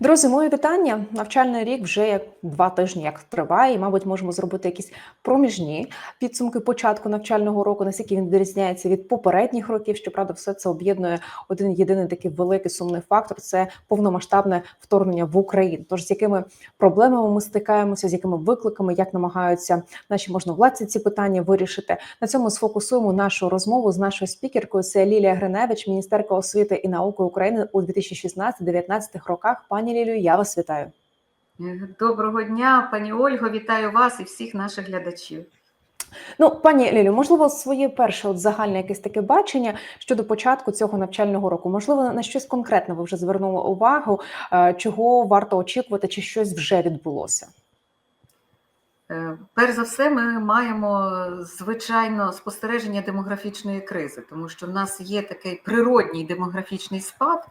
Друзі, моє вітання. Навчальний рік вже як два тижні як триває, і, мабуть, можемо зробити якісь проміжні підсумки початку навчального року, наскільки він відрізняється від попередніх років. Щоправда, все це об'єднує один єдиний такий великий сумний фактор це повномасштабне вторгнення в Україну. Тож з якими проблемами ми стикаємося, з якими викликами, як намагаються наші можновладці ці питання вирішити. На цьому сфокусуємо нашу розмову з нашою спікеркою. Це Лілія Гриневич, міністерка освіти і науки України у 2016-2019 роках. Пані Лілію, я вас вітаю. Доброго дня, пані Ольго, вітаю вас і всіх наших глядачів. Ну, пані Лілю, можливо, своє перше от загальне якесь таке бачення щодо початку цього навчального року. Можливо, на щось конкретне ви вже звернули увагу, е, чого варто очікувати, чи щось вже відбулося? Е, Перш за все, ми маємо звичайно спостереження демографічної кризи, тому що в нас є такий природній демографічний спад,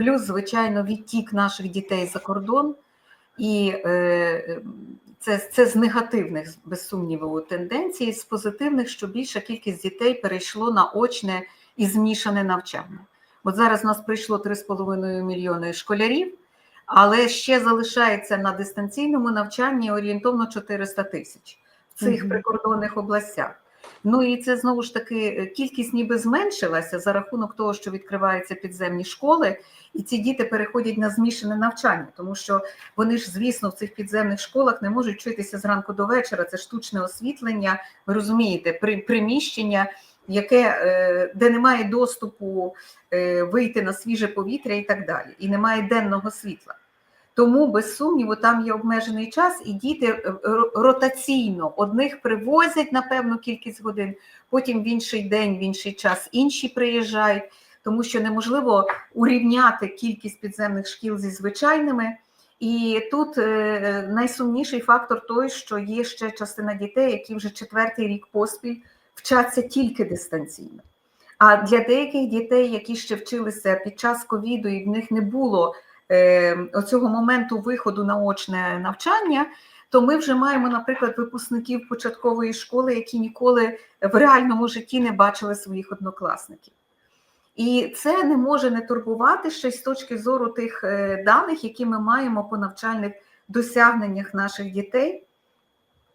плюс, звичайно, відтік наших дітей за кордон, і е, це, це з негативних, без сумніву, тенденцій, з позитивних, що більша кількість дітей перейшло на очне і змішане навчання. От зараз у нас прийшло 3,5 мільйони школярів. Але ще залишається на дистанційному навчанні орієнтовно 400 тисяч в цих прикордонних областях. Ну і це знову ж таки е, кількість ніби зменшилася за рахунок того, що відкриваються підземні школи, і ці діти переходять на змішане навчання, тому що вони ж, звісно, в цих підземних школах не можуть вчитися зранку до вечора. Це штучне освітлення. Ви розумієте, при приміщення, яке е, де немає доступу е, вийти на свіже повітря і так далі, і немає денного світла. Тому, без сумніву, там є обмежений час, і діти е, ротаційно одних привозять на певну кількість годин, потім в інший день, в інший час інші приїжджають, тому що неможливо урівняти кількість підземних шкіл зі звичайними. І тут е, найсумніший фактор той, що є ще частина дітей, які вже четвертий рік поспіль вчаться тільки дистанційно. А для деяких дітей, які ще вчилися під час ковіду, і в них не було е, оцього моменту виходу на очне навчання, то ми вже маємо, наприклад, випускників початкової школи, які ніколи в реальному житті не бачили своїх однокласників. І це не може не турбувати ще й з точки зору тих е, даних, які ми маємо по навчальних досягненнях наших дітей.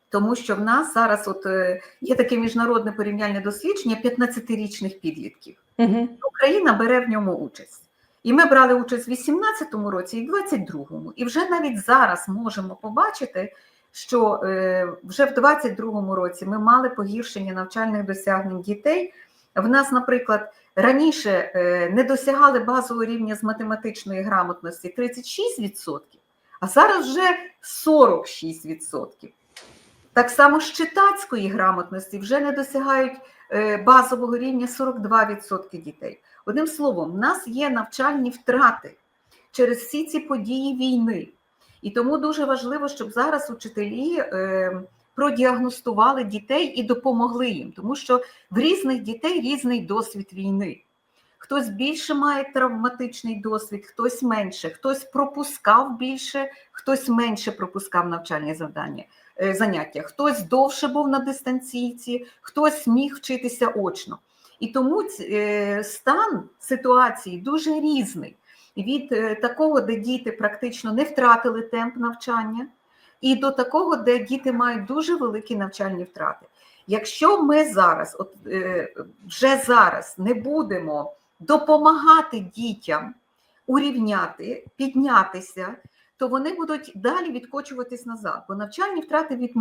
Тому що в нас зараз от е, є таке міжнародне порівняльне дослідження 15-річних підлітків. Угу. Україна бере в ньому участь. І ми брали участь в 18-му році і в 22-му. І вже навіть зараз можемо побачити, що е, вже в 22-му році ми мали погіршення навчальних досягнень дітей. В нас, наприклад, раніше е, не досягали базового рівня з математичної грамотності 36%, а зараз вже 46%. Так само з читацької грамотності вже не досягають е, базового рівня 42% дітей. Одним словом, в нас є навчальні втрати через всі ці події війни. І тому дуже важливо, щоб зараз учителі е, продіагностували дітей і допомогли їм, тому що в різних дітей різний досвід війни. Хтось більше має травматичний досвід, хтось менше, хтось пропускав більше, хтось менше пропускав навчальні завдання, е, заняття, хтось довше був на дистанційці, хтось міг вчитися очно. І тому е, стан ситуації дуже різний від е, такого, де діти практично не втратили темп навчання, і до такого, де діти мають дуже великі навчальні втрати. Якщо ми зараз, от е, вже зараз, не будемо допомагати дітям урівняти, піднятися, то вони будуть далі відкочуватись назад, бо навчальні втрати від,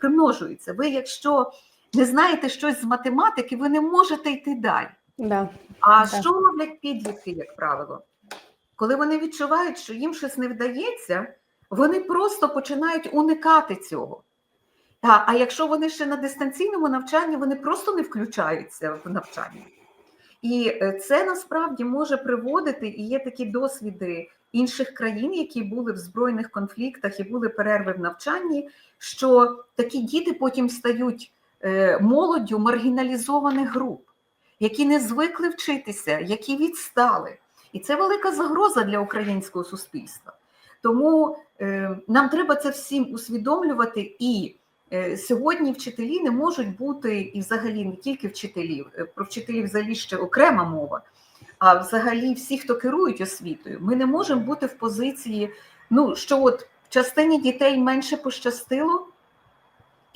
примножуються. Ви, якщо не знаєте щось з математики, ви не можете йти далі. Да. А Так. що роблять підлітки, як правило? Коли вони відчувають, що їм щось не вдається, вони просто починають уникати цього. А, а якщо вони ще на дистанційному навчанні, вони просто не включаються в навчання. І е, це насправді може приводити, і є такі досвіди інших країн, які були в збройних конфліктах і були перерви в навчанні, що такі діти потім стають молоддю маргіналізованих груп, які не звикли вчитися, які відстали. І це велика загроза для українського суспільства. Тому е, нам треба це всім усвідомлювати. І е, сьогодні вчителі не можуть бути, і взагалі не тільки вчителів, е, про вчителів взагалі ще окрема мова. а взагалі всі, хто керують освітою, ми не можемо бути в позиції, ну що от частині дітей менше пощастило,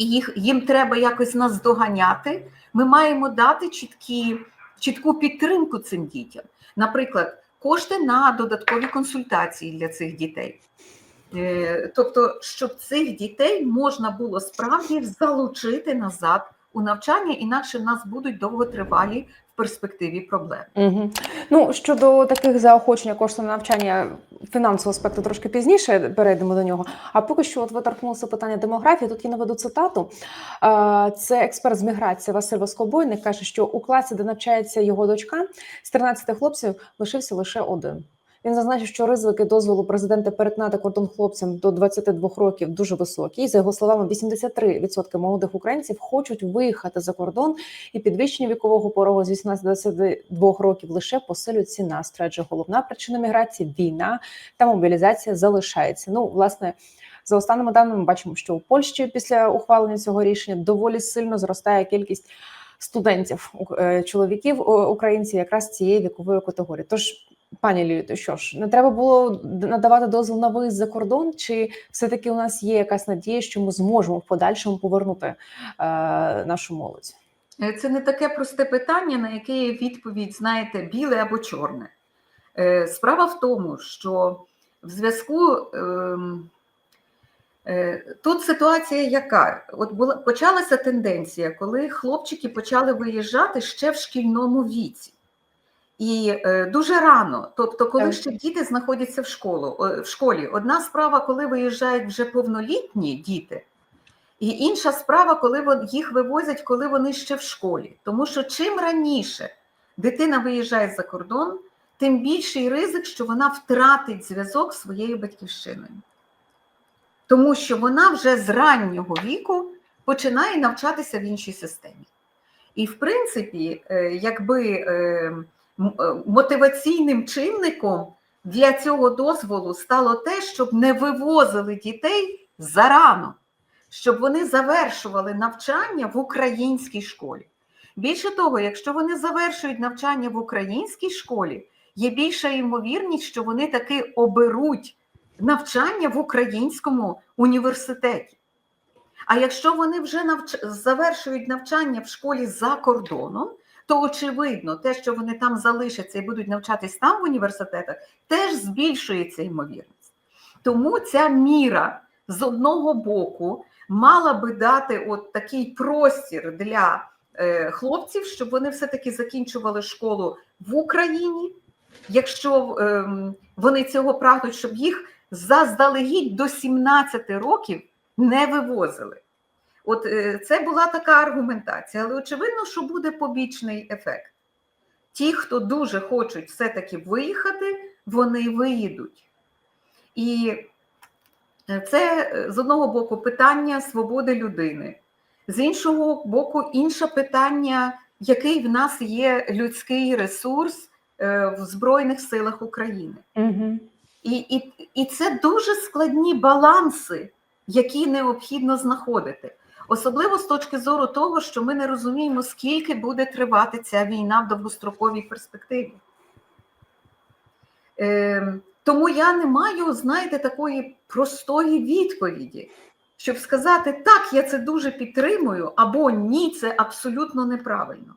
і їх їм треба якось нас доганяти. Ми маємо дати чіткі, чітку підтримку цим дітям. Наприклад, кошти на додаткові консультації для цих дітей. Е, Тобто, щоб цих дітей можна було справді залучити назад у навчання, інакше в нас будуть довготривалі перспективі проблем. Угу. Ну щодо таких заохочення коштів на навчання фінансового аспекту трошки пізніше перейдемо до нього. А поки що, от ви торкнулися питання демографії. Тут я наведу цитату. Це експерт з міграції Василь Воскобойник каже, що у класі, де навчається його дочка, з 13 хлопців лишився лише один. Він зазначив, що ризики дозволу президента перетнати кордон хлопцям до 22 років дуже високі. За його словами, 83% молодих українців хочуть виїхати за кордон, і підвищення вікового порогу з 18 до 22 років лише посилюють ці настрої. Адже головна причина міграції війна та мобілізація залишається. Ну, власне. За останніми даними бачимо, що у Польщі після ухвалення цього рішення доволі сильно зростає кількість студентів е, чоловіків українців якраз цієї вікової категорії. Тож Пані Лію, то що ж не треба було надавати дозвіл на виїзд за кордон? Чи все-таки у нас є якась надія, що ми зможемо в подальшому повернути е, нашу молодь? Е, Це не таке просте питання, на яке є відповідь, знаєте, біле або чорне. Е, Справа в тому, що в зв'язку ем, е, тут ситуація яка? От була почалася тенденція, коли хлопчики почали виїжджати ще в шкільному віці. І е, дуже рано, тобто, коли Так. ще діти знаходяться в школу в школі. Одна справа, коли виїжджають вже повнолітні діти, і інша справа, коли їх вивозять, коли вони ще в школі. Тому що чим раніше дитина виїжджає за кордон, тим більший ризик, що вона втратить зв'язок з своєю батьківщиною. Тому що вона вже з раннього віку починає навчатися в іншій системі. І, в принципі, е, якби е, е, мотиваційним чинником для цього дозволу стало те, щоб не вивозили дітей зарано, щоб вони завершували навчання в українській школі. Більше того, якщо вони завершують навчання в українській школі, є більша ймовірність, що вони таки оберуть навчання в українському університеті. А якщо вони вже навч... завершують навчання в школі за кордоном, то очевидно, те, що вони там залишаться і будуть навчатись там в університетах, теж збільшується ймовірність. Тому ця міра з одного боку мала би дати от такий простір для е, хлопців, щоб вони все-таки закінчували школу в Україні, якщо ем, вони цього прагнуть, щоб їх заздалегідь до 17 років не вивозили. От е, це була така аргументація, але очевидно, що буде побічний ефект. Ті, хто дуже хочуть все-таки виїхати, вони виїдуть. І е, це е, з одного боку питання свободи людини, з іншого боку, інше питання, який в нас є людський ресурс в Збройних силах України. Угу. І, і, і це дуже складні баланси, які необхідно знаходити. Особливо з точки зору того, що ми не розуміємо, скільки буде тривати ця війна в довгостроковій перспективі. Е, тому я не маю, знаєте, такої простої відповіді, щоб сказати, так, я це дуже підтримую, або ні, це абсолютно неправильно.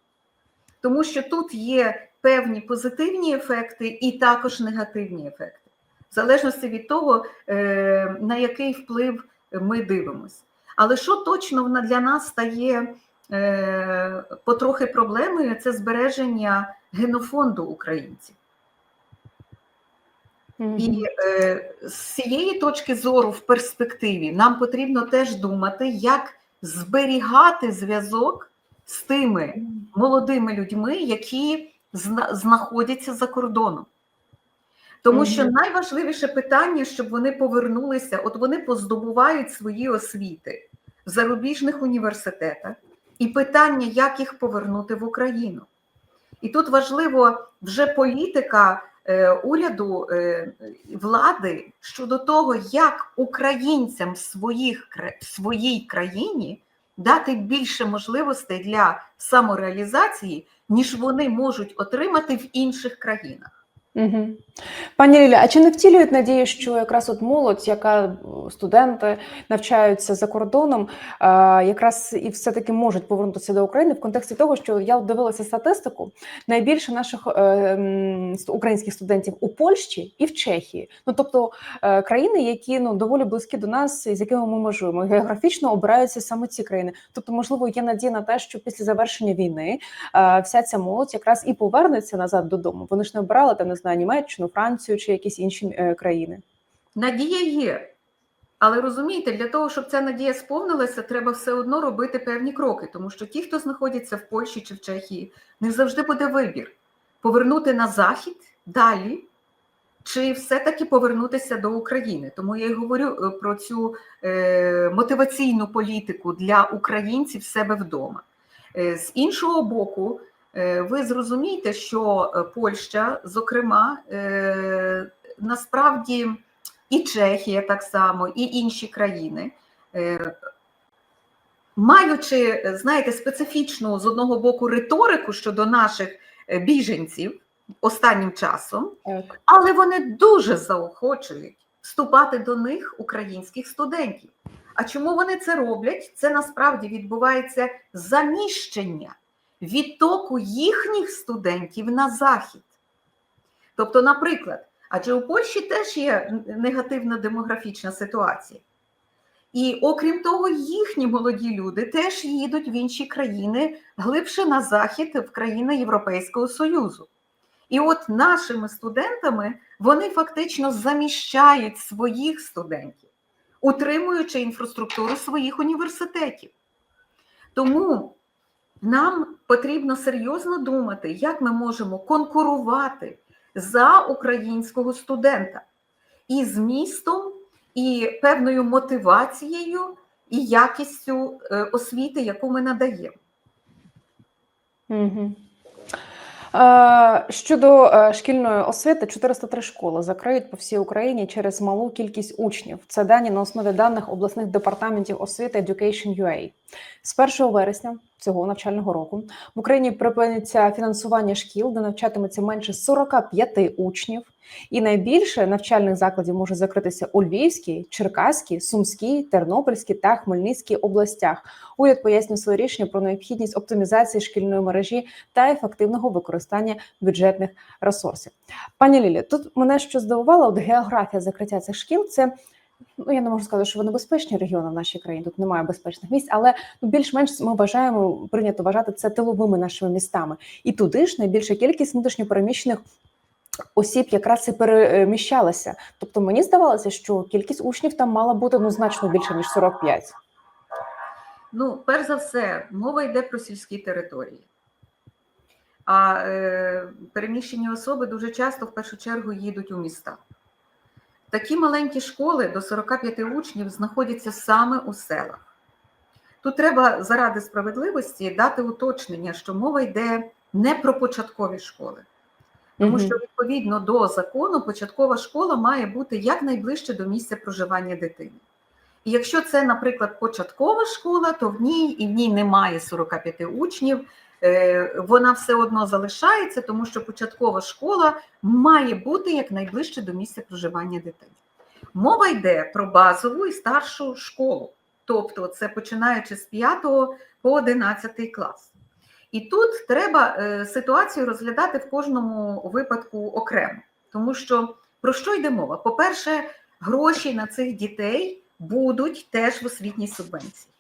Тому що тут є певні позитивні ефекти і також негативні ефекти в залежності від того, е, на який вплив ми дивимося. Але що точно для нас стає е, потрохи проблемою, це збереження генофонду українців. І е, з цієї точки зору в перспективі нам потрібно теж думати, як зберігати зв'язок з тими молодими людьми, які зна- знаходяться за кордоном. Тому що найважливіше питання, щоб вони повернулися, от вони поздобувають свої освіти в зарубіжних університетах, і питання, як їх повернути в Україну. І тут важливо вже політика е, уряду е, влади щодо того, як українцям в своїх, в своїй країні дати більше можливостей для самореалізації, ніж вони можуть отримати в інших країнах. Угу. Пані Лілі, а чи не втілюють надію, що якраз от молодь, яка е, студенти навчаються за кордоном, е, якраз і все-таки можуть повернутися до України в контексті того, що я дивилася статистику, найбільше наших е, українських студентів у Польщі і в Чехії, ну тобто країни, які ну доволі близькі до нас, і з якими ми межуємо, географічно обираються саме ці країни. Тобто, можливо, є надія на те, що після завершення війни вся ця молодь якраз і повернеться назад додому. Вони ж не обирали там, не знаю, Німеччину, Францію чи якісь інші е, країни. Надія є. Але розумієте, для того, щоб ця надія сповнилася, треба все одно робити певні кроки, тому що ті, хто знаходяться в Польщі чи в Чехії, них завжди буде вибір повернути на захід далі, чи все-таки повернутися до України. Тому я й говорю е, про цю е, мотиваційну політику для українців в себе вдома. Е, з іншого боку, ви зрозумієте, що е, Польща, зокрема, е, насправді і Чехія так само, і інші країни, е, маючи, е, знаєте, специфічну з одного боку риторику щодо наших е, біженців останнім часом, Так. але вони дуже заохочують вступати до них українських студентів. А чому вони це роблять? Це насправді відбувається заміщення відтоку їхніх студентів на захід. Тобто, наприклад, адже у Польщі теж є негативна демографічна ситуація. І окрім того, їхні молоді люди теж їдуть в інші країни глибше на захід в країни Європейського Союзу. І от нашими студентами вони фактично заміщають своїх студентів, утримуючи інфраструктуру своїх університетів. Тому нам потрібно серйозно думати, як ми можемо конкурувати за українського студента і змістом, і певною мотивацією, і якістю е, освіти, яку ми надаємо. Угу. Щодо е, шкільної освіти, 403 школи закриють по всій Україні через малу кількість учнів. Це дані на основі даних обласних департаментів освіти Education.ua. З 1 вересня цього навчального року в Україні припиниться фінансування шкіл, де навчатиметься менше 45 учнів. І найбільше навчальних закладів може закритися у Львівській, Черкаській, Сумській, Тернопільській та Хмельницькій областях. Уряд пояснює своє рішення про необхідність оптимізації шкільної мережі та ефективного використання бюджетних ресурсів. Пані Лілі, тут мене що здивувало, от географія закриття цих шкіл це. Ну, я не можу сказати, що вони безпечні регіони в нашій країні. Тут немає безпечних місць, але ну, більш-менш ми вважаємо прийнято вважати це тиловими нашими містами. І туди ж найбільша кількість внутрішньопереміщених осіб якраз і переміщалася. Тобто мені здавалося, що кількість учнів там мала бути ну значно більше ніж 45. Ну, перш за все, мова йде про сільські території. А е, переміщені особи дуже часто в першу чергу їдуть у міста. Такі маленькі школи до 45 учнів знаходяться саме у селах. Тут треба заради справедливості дати уточнення, що мова йде не про початкові школи. Тому що відповідно до закону початкова школа має бути якнайближче до місця проживання дитини. І якщо це, наприклад, початкова школа, то в ній і в ній немає 45 учнів, вона все одно залишається, тому що початкова школа має бути якнайближче до місця проживання дитини. Мова йде про базову і старшу школу, тобто це починаючи з 5 по 11 клас. І тут треба е, ситуацію розглядати в кожному випадку окремо, тому що про що йде мова? По-перше, гроші на цих дітей будуть теж в освітній субвенції,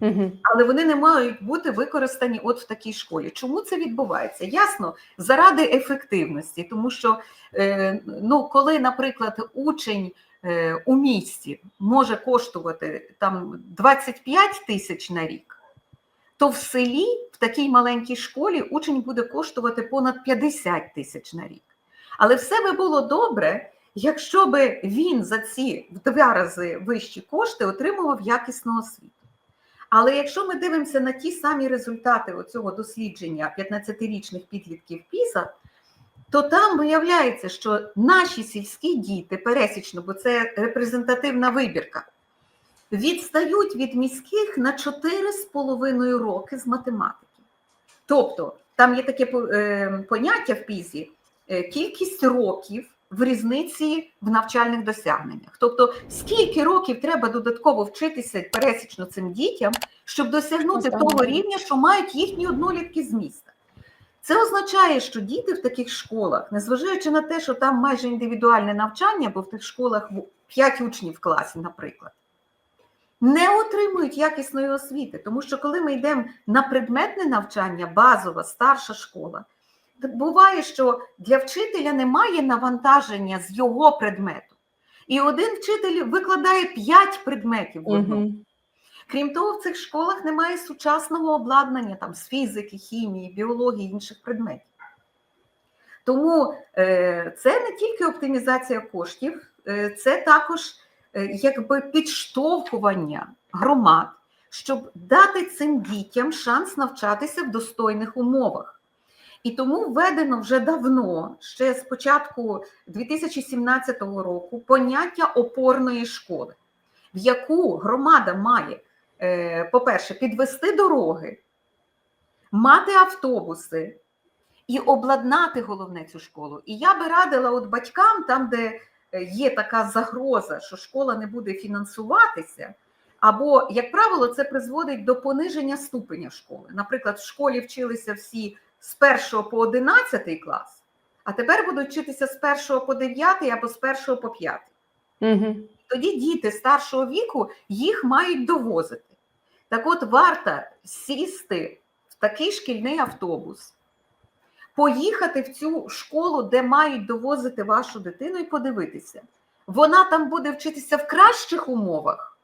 Мгм. але вони не мають бути використані от в такій школі. Чому це відбувається? Ясно, заради ефективності, тому що е, ну, коли, наприклад, учень е, у місті може коштувати там 25 тисяч на рік то в селі в такій маленькій школі учень буде коштувати понад 50 тисяч на рік. Але все би було добре, якщо би він за ці в два рази вищі кошти отримував якісну освіту. Але якщо ми дивимося на ті самі результати цього дослідження 15-річних підлітків ПІСА, то там виявляється, що наші сільські діти пересічно, бо це репрезентативна вибірка, відстають від міських на 4,5 роки з математики. Тобто там є таке е, поняття в пізі е, кількість років в різниці в навчальних досягненнях. Тобто, скільки років треба додатково вчитися пересічно цим дітям, щоб досягнути того рівня, що мають їхні однолітки з міста. Це означає, що діти в таких школах, незважаючи на те, що там майже індивідуальне навчання, бо в тих школах 5 учнів в класі, наприклад, не отримують якісної освіти. Тому що коли ми йдемо на предметне навчання, базова, старша школа, буває, що для вчителя немає навантаження з його предмету. І один вчитель викладає 5 предметів в одному. Крім того, в цих школах немає сучасного обладнання там, з фізики, хімії, біології інших предметів. Тому е, це не тільки оптимізація коштів, е, це також е, якби підштовхування громад, щоб дати цим дітям шанс навчатися в достойних умовах. І тому введено вже давно, ще з початку 2017 року, поняття опорної школи, в яку громада має е, по-перше, підвести дороги, мати автобуси і обладнати головне цю школу. І я би радила от батькам, там, де е, є така загроза, що школа не буде фінансуватися, або, як правило, це призводить до пониження ступеня школи. Наприклад, в школі вчилися всі з 1 по 11 клас, а тепер будуть вчитися з 1 по 9 або з 1 по 5 Мгм. тоді діти старшого віку їх мають довозити. Так от варто сісти в такий шкільний автобус, поїхати в цю школу, де мають довозити вашу дитину, і подивитися. Вона там буде вчитися в кращих умовах,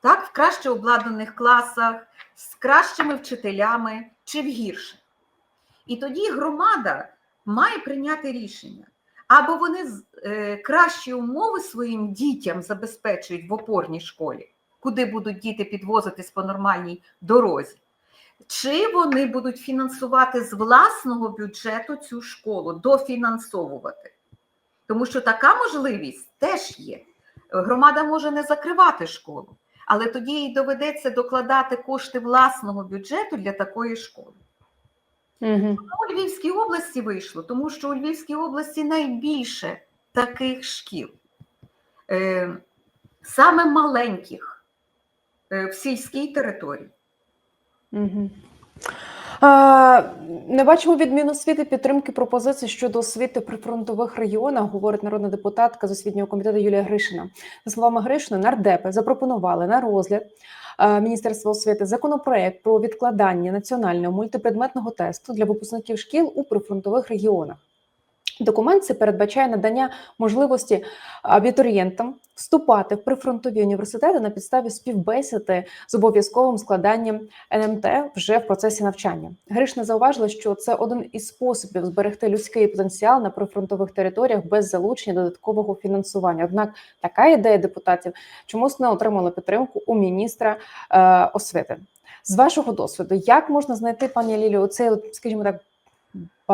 так, в краще обладнаних класах, з кращими вчителями чи в гірше. І тоді громада має прийняти рішення. Або вони е, кращі умови своїм дітям забезпечують в опорній школі, куди будуть діти підвозитись по нормальній дорозі, чи вони будуть фінансувати з власного бюджету цю школу, дофінансовувати. Тому що така можливість теж є. Громада може не закривати школу, але тоді їй доведеться докладати кошти власного бюджету для такої школи. Мгм. У Львівській області вийшло, тому що у Львівській області найбільше таких шкіл, Е, саме маленьких е, в сільській території. А, Не бачимо відмін освіти підтримки пропозицій щодо освіти при фронтових регіонах, говорить народна депутатка з освітнього комітету Юлія Гришина. За словами Гришини, нардепи запропонували на розгляд Міністерства освіти законопроект про відкладання національного мультипредметного тесту для випускників шкіл у прифронтових регіонах. Документ це передбачає надання можливості абітурієнтам вступати в прифронтові університети на підставі співбесіди з обов'язковим складанням НМТ вже в процесі навчання. Гришна зауважила, що це один із способів зберегти людський потенціал на прифронтових територіях без залучення додаткового фінансування. Однак така ідея депутатів чомусь не отримала підтримку у міністра е, освіти. З вашого досвіду, як можна знайти, пані Лілі, оцей, скажімо так,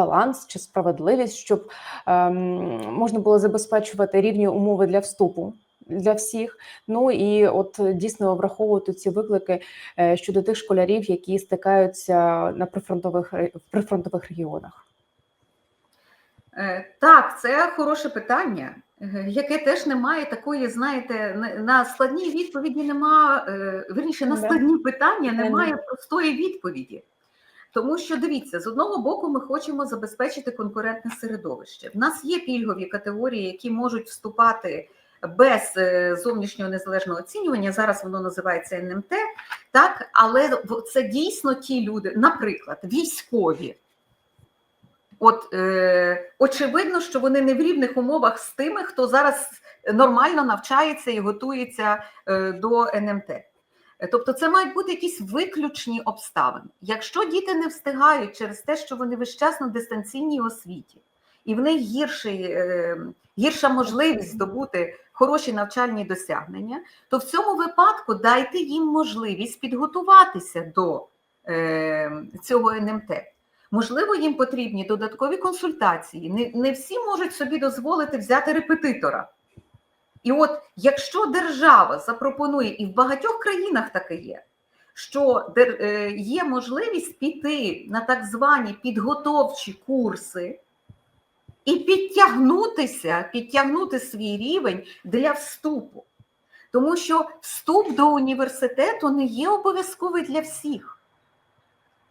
баланс чи справедливість, щоб ем, можна було забезпечувати рівні умови для вступу для всіх. Ну і от е, дійсно враховувати ці виклики е, щодо тих школярів, які стикаються на прифронтових в прифронтових регіонах. Е, Так, це хороше питання, е, яке теж не має такої, знаєте, на- на складні відповіді нема, е, верніше, на складні питання немає простої відповіді. Тому що дивіться, з одного боку, ми хочемо забезпечити конкурентне середовище. В нас є пільгові категорії, які можуть вступати без е, зовнішнього незалежного оцінювання. Зараз воно називається НМТ, так але це дійсно ті люди, наприклад, військові. От е, очевидно, що вони не в рівних умовах з тими, хто зараз нормально навчається і готується е, до НМТ. Е, Тобто, це мають бути якісь виключні обставини. Якщо діти не встигають через те, що вони весь дистанційній освіті, і в них гірший, е, гірша можливість здобути хороші навчальні досягнення, то в цьому випадку дайте їм можливість підготуватися до е, цього НМТ. Можливо, їм потрібні додаткові консультації. Не всі можуть собі дозволити взяти репетитора. І от якщо держава запропонує, і в багатьох країнах таке є, що е, є можливість піти на так звані підготовчі курси і підтягнутися, підтягнути свій рівень для вступу. Тому що вступ до університету не є обов'язковий для всіх.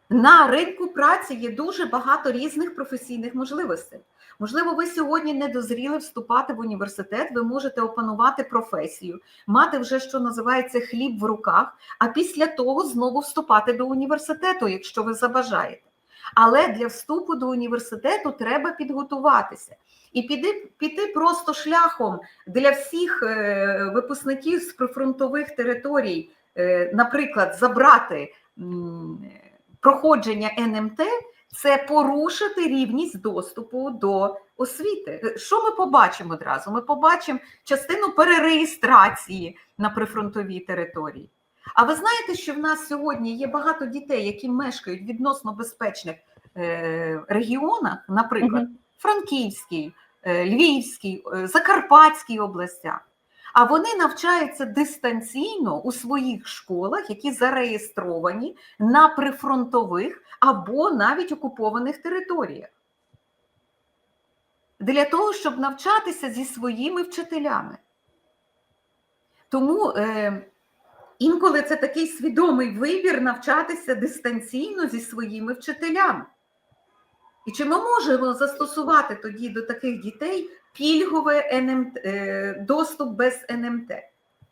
На ринку праці є дуже багато різних професійних можливостей. Можливо, ви сьогодні не дозріли вступати в університет, ви можете опанувати професію, мати вже, що називається, хліб в руках, а після того знову вступати до університету, якщо ви забажаєте. Але для вступу до університету треба підготуватися. І піти, піти просто шляхом для всіх е, випускників з прифронтових територій, е, наприклад, забрати проходження НМТ, це порушити рівність доступу до освіти. Що ми побачимо одразу? Ми побачимо частину перереєстрації на прифронтовій території. А ви знаєте, що в нас сьогодні є багато дітей, які мешкають в відносно безпечних е, регіонах, наприклад. Франківській, е, Львівській, е, Закарпатській областях. А вони навчаються дистанційно у своїх школах, які зареєстровані на прифронтових або навіть окупованих територіях. Для того, щоб навчатися зі своїми вчителями. Тому е, інколи це такий свідомий вибір навчатися дистанційно зі своїми вчителями. І чи ми можемо застосувати тоді до таких дітей пільговий НМТ, е, доступ без НМТ?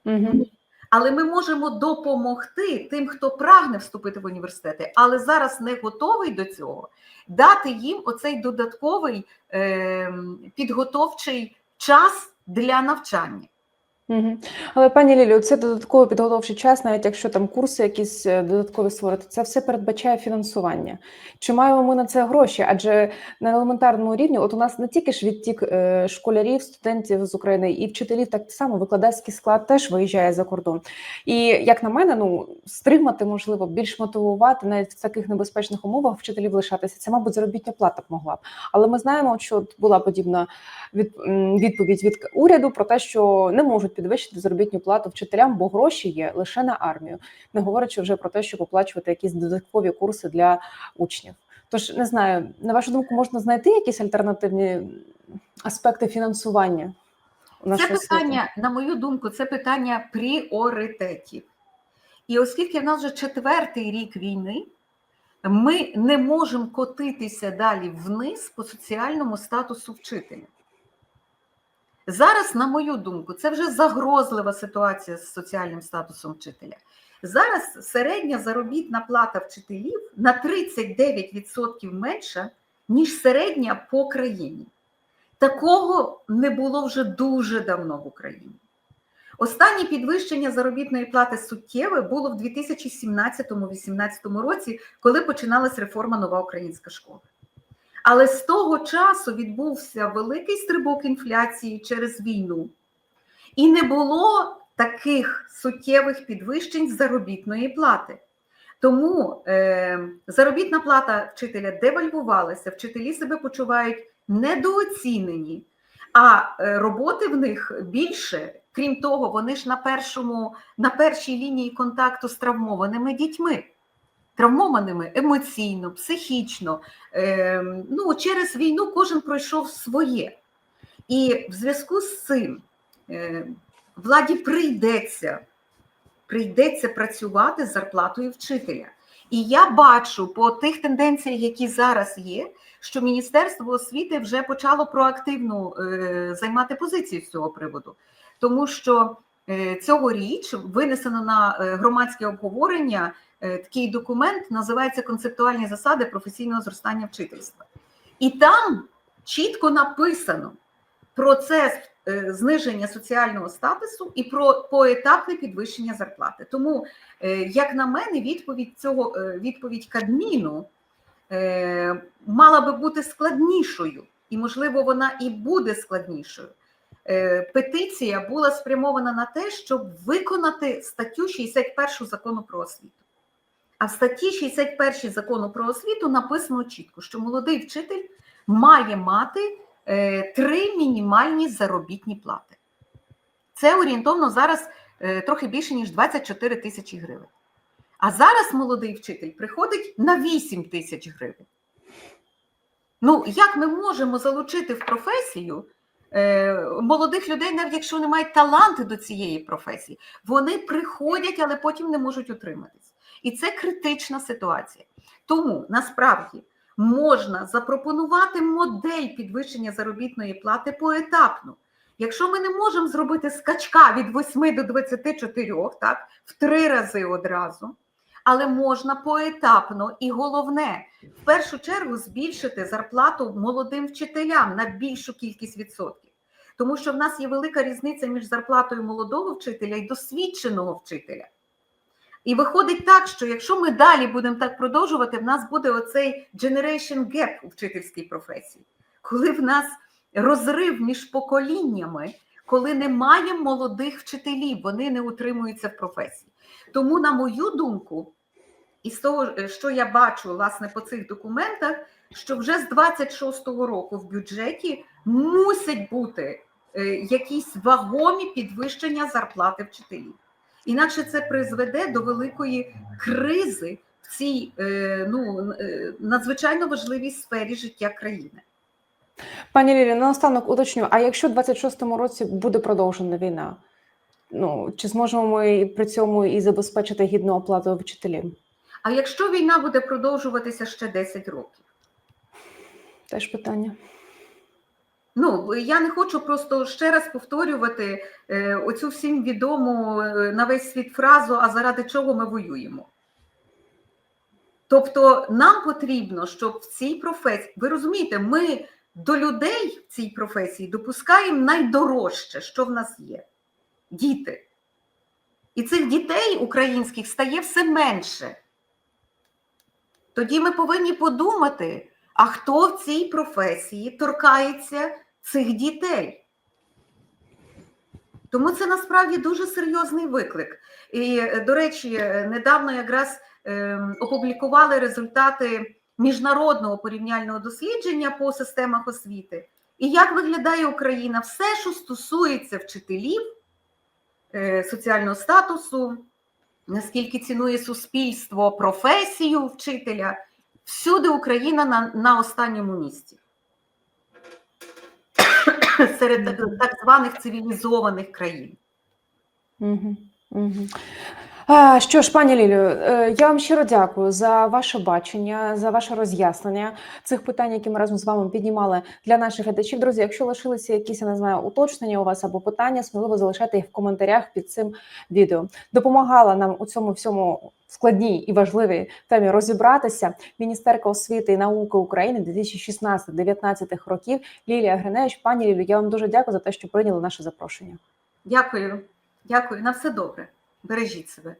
Угу. Але ми можемо допомогти тим, хто прагне вступити в університети, але зараз не готовий до цього, дати їм оцей додатковий е, підготовчий час для навчання. Мгм. Але пані Лілію, це додатковий підготовчий час, навіть якщо там курси якісь е, додаткові створити, це все передбачає фінансування. Чи маємо ми на це гроші? Адже на елементарному рівні, от у нас не тільки ж відтік е, школярів, студентів з України і вчителів, так само викладацький склад теж виїжджає за кордон. І як на мене, ну стримати можливо, більш мотивувати навіть в таких небезпечних умовах вчителів лишатися. Це, мабуть, заробітня плата б могла б. Але ми знаємо, що була подібна від, відповідь від уряду про те, що не можуть підвищити заробітну плату вчителям, бо гроші є лише на армію, не говорячи вже про те, щоб оплачувати якісь додаткові курси для учнів. Тож не знаю, на вашу думку, можна знайти якісь альтернативні аспекти фінансування у Це питання, на мою думку, це питання пріоритетів. І оскільки в нас вже четвертий рік війни, ми не можемо котитися далі вниз по соціальному статусу вчителя. Зараз, на мою думку, це вже загрозлива ситуація з соціальним статусом вчителя. Зараз середня заробітна плата вчителів на 39% менша, ніж середня по країні. Такого не було вже дуже давно в Україні. Останнє підвищення заробітної плати суттєве було в 2017-2018 році, коли починалась реформа Нова українська школа. Але з того часу відбувся великий стрибок інфляції через війну, і не було таких суттєвих підвищень заробітної плати. Тому е, заробітна плата вчителя девальвувалася, вчителі себе почувають недооцінені, а е, роботи в них більше. Крім того, вони ж на першому, на першій лінії контакту з травмованими дітьми, травмованими емоційно, психічно. Е, ну, через війну кожен пройшов своє. І в зв'язку з цим е, владі прийдеться, прийдеться працювати з зарплатою вчителя. І я бачу по тих тенденціях, які зараз є, що Міністерство освіти вже почало проактивно е, займати позицію з цього приводу, тому що е, цьогоріч винесено на е, громадське обговорення такий документ, називається Концептуальні засади професійного зростання вчительства. І там чітко написано процес е, зниження соціального статусу і про поетапне підвищення зарплати. Тому, е, як на мене, відповідь цього е, відповідь Кабміну е, мала би бути складнішою, і, можливо, вона і буде складнішою. Е, Петиція була спрямована на те, щоб виконати статтю 61 закону про освіту. А в статті 61 закону про освіту написано чітко, що молодий вчитель має мати е, три мінімальні заробітні плати. Це орієнтовно зараз е, трохи більше, ніж 24 тисячі гривень. А зараз молодий вчитель приходить на 8 тисяч гривень. Ну, як ми можемо залучити в професію е, молодих людей, навіть якщо вони мають таланти до цієї професії, вони приходять, але потім не можуть утриматись. І це критична ситуація. Тому насправді можна запропонувати модель підвищення заробітної плати поетапно. Якщо ми не можемо зробити скачка від 8 до 24, так, в три рази одразу, але можна поетапно і головне, в першу чергу збільшити зарплату молодим вчителям на більшу кількість відсотків. Тому що в нас є велика різниця між зарплатою молодого вчителя і досвідченого вчителя. І виходить так, що якщо ми далі будемо так продовжувати, в нас буде оцей generation gap у вчительській професії, коли в нас розрив між поколіннями, коли немає молодих вчителів, вони не утримуються в професії. Тому, на мою думку, і з того, е, що я бачу власне по цих документах, що вже з 26-го року в бюджеті мусять бути е, якісь вагомі підвищення зарплати вчителів. Інакше це призведе до великої кризи в цій е, ну, е, надзвичайно важливій сфері життя країни. Пані Лілі, наостанок уточню, а якщо в 26-му році буде продовжена війна, ну чи зможемо ми при цьому і забезпечити гідну оплату вчителів? А якщо війна буде продовжуватися ще 10 років? Теж питання. Ну, я не хочу просто ще раз повторювати е, оцю всім відому е, на весь світ фразу, а заради чого ми воюємо. Тобто нам потрібно, щоб в цій професії, ви розумієте, ми до людей в цій професії допускаємо найдорожче, що в нас є діти. І цих дітей українських стає все менше. Тоді ми повинні подумати, а хто в цій професії торкається цих дітей. Тому це насправді дуже серйозний виклик. І, е, до речі, е, недавно якраз е, опублікували результати міжнародного порівняльного дослідження по системах освіти. І як виглядає Україна? Все, що стосується вчителів, е, соціального статусу, наскільки цінує суспільство професію вчителя, всюди Україна на, на останньому місці. Серед так, званих цивілізованих країн. Угу, угу. Що ж, пані Лілію, е, я вам щиро дякую за ваше бачення, за ваше роз'яснення цих питань, які ми разом з вами піднімали для наших глядачів. Друзі, якщо лишилися якісь, я не знаю, уточнення у вас або питання, сміливо залишайте їх в коментарях під цим відео. Допомагала нам у цьому всьому складній і важливій темі розібратися міністерка освіти і науки України 2016-2019 років Лілія Гриневич. Пані Лілію, я вам дуже дякую за те, що прийняли наше запрошення. Дякую, дякую. На все добре. Бережіть себе.